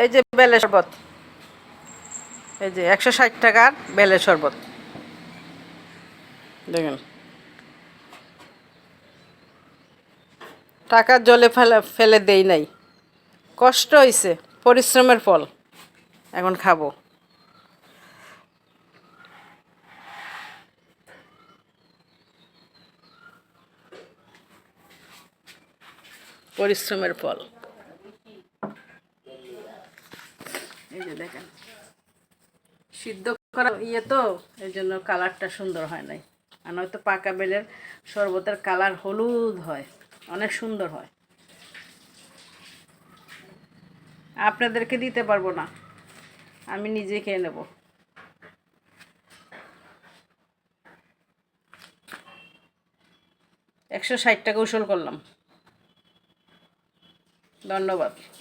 এই যে বেলের শরবত। এই যে একশো ষাট টাকার বেলের শরবত। দেখেন। টাকা জলে ফেলে ফেলে দেই নাই। কষ্ট হয়েছে পরিশ্রমের ফল। এখন খাব। পরিশ্রমের ফল। এই যে দেখেন। সিদ্ধ করা ইয়ে তো, এই জন্য কালারটা সুন্দর হয় নাই। আর নয়তো পাকা বেলের শরবতের কালার হলুদ হয়, অনেক সুন্দর হয়। আপনাদেরকে দিতে পারব না, আমি নিজে খেয়ে নেব। একশো ষাট টাকা উসুল করলাম। ধন্যবাদ।